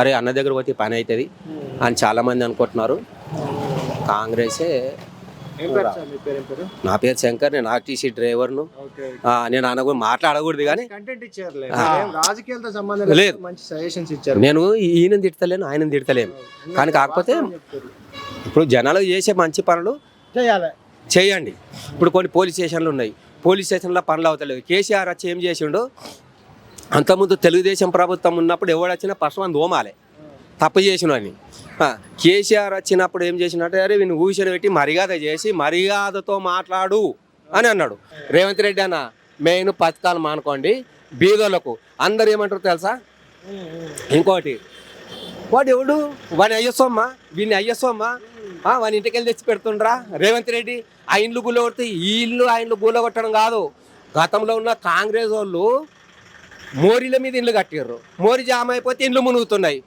అరే అన్న దగ్గర పోతే పని అవుతుంది అని చాలామంది అనుకుంటున్నారు. కాంగ్రెసే నా పేరు శంకర్ నేను ఆర్టీసీ డ్రైవర్ను. నేను అనకూ మాట్లాడకూడదు కానీ రాజకీయాలతో సంబంధం లేదు లేదు. మంచి సజెషన్స్ ఇచ్చారు. నేను ఈయన తిడతలేను ఆయన తిడతలేను. కానీ కాకపోతే. ఇప్పుడు జనాలు చేసే మంచి పనులు చేయాలి. చేయండి. ఇప్పుడు కొన్ని పోలీస్ స్టేషన్లు ఉన్నాయి. పోలీస్ స్టేషన్లో పనులు అవుతలేవు. కేసీఆర్ వచ్చి ఏం చేసిండు? అంతకుముందు తెలుగుదేశం ప్రభుత్వం ఉన్నప్పుడు ఎవడొచ్చినా ఫస్ట్ మనం ఓమాలే తప్పు చేసిన అని. కేసీఆర్ వచ్చినప్పుడు ఏం చేసినట్టు అరే వీని ఊసిన పెట్టి మర్యాద చేసి మర్యాదతో మాట్లాడు అని అన్నాడు. రేవంత్ రెడ్డి అన్న మెయిన్ పథకాలు మానుకోండి బీదోళ్ళకు. అందరు ఏమంటారు తెలుసా? ఇంకోటి వాడు ఎవడు? వాని అయ్యస్సోమ్మా వీని అయ్యస్సోమ్మా వాని ఇంటికి వెళ్ళి తెచ్చి పెడుతుండ్రా? రేవంత్ రెడ్డి ఆ ఇండ్లు గుల్ల కొడితే ఈ ఇల్లు ఆ ఇండ్లు గుల్ల కొట్టడం కాదు. గతంలో ఉన్న కాంగ్రెస్ వాళ్ళు మోరీల మీద ఇండ్లు కట్టిర్రు. మోరి జామ అయిపోతే ఇండ్లు మునుగుతున్నాయి.